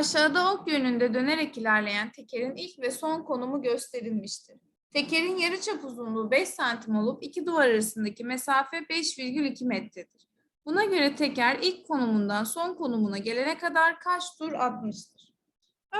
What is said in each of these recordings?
Aşağıda ok yönünde dönerek ilerleyen tekerin ilk ve son konumu gösterilmiştir. Tekerin yarıçap uzunluğu 5 santim olup iki duvar arasındaki mesafe 5,2 metredir. Buna göre teker ilk konumundan son konumuna gelene kadar kaç tur atmıştır?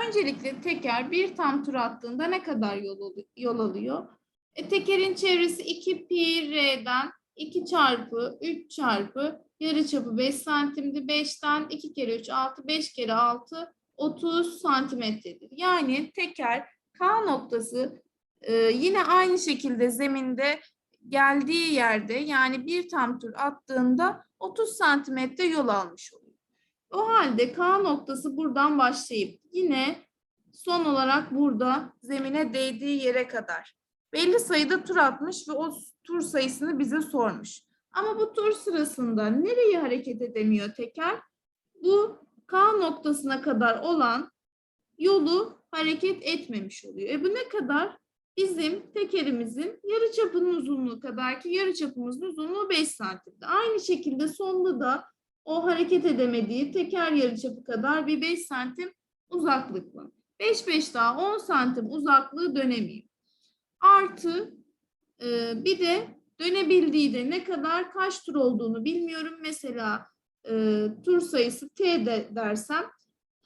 Öncelikle teker bir tam tur attığında ne kadar yol, alı- yol alıyor? E, tekerin çevresi 2 pi r'den 2 çarpı 3 çarpı yarıçapı 5 santimdi. 5'ten 2 kere 3 6 5 kere 6 30 santimetredir. Yani teker K noktası e, yine aynı şekilde zeminde geldiği yerde yani bir tam tur attığında 30 santimetre yol almış oluyor. O halde K noktası buradan başlayıp yine son olarak burada zemine değdiği yere kadar belli sayıda tur atmış ve o tur sayısını bize sormuş. Ama bu tur sırasında nereye hareket edemiyor teker? Bu K noktasına kadar olan yolu hareket etmemiş oluyor. E bu ne kadar? Bizim tekerimizin yarıçapının uzunluğu kadar ki yarıçapımızın uzunluğu 5 santimdi. Aynı şekilde sonda da o hareket edemediği teker yarıçapı kadar bir 5 santim uzaklık var. 5 5 daha 10 santim uzaklığı dönemiyor. Artı e, bir de dönebildiği de ne kadar kaç tur olduğunu bilmiyorum. Mesela e, tur sayısı t de dersem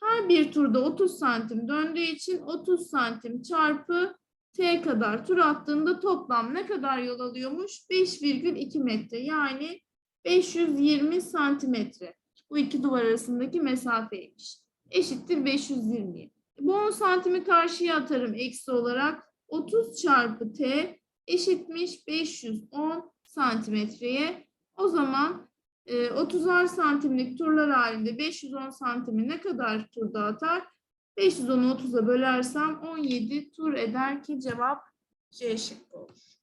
her bir turda 30 santim döndüğü için 30 santim çarpı t kadar tur attığında toplam ne kadar yol alıyormuş? 5,2 metre yani 520 santimetre. Bu iki duvar arasındaki mesafeymiş. Eşittir 520. Bu 10 santimi karşıya atarım eksi olarak. 30 çarpı t eşitmiş 510 santimetreye. O zaman e, 30'ar santimlik turlar halinde 510 santimi ne kadar turda atar? 510'u 30'a bölersem 17 tur eder ki cevap C şıkkı olur.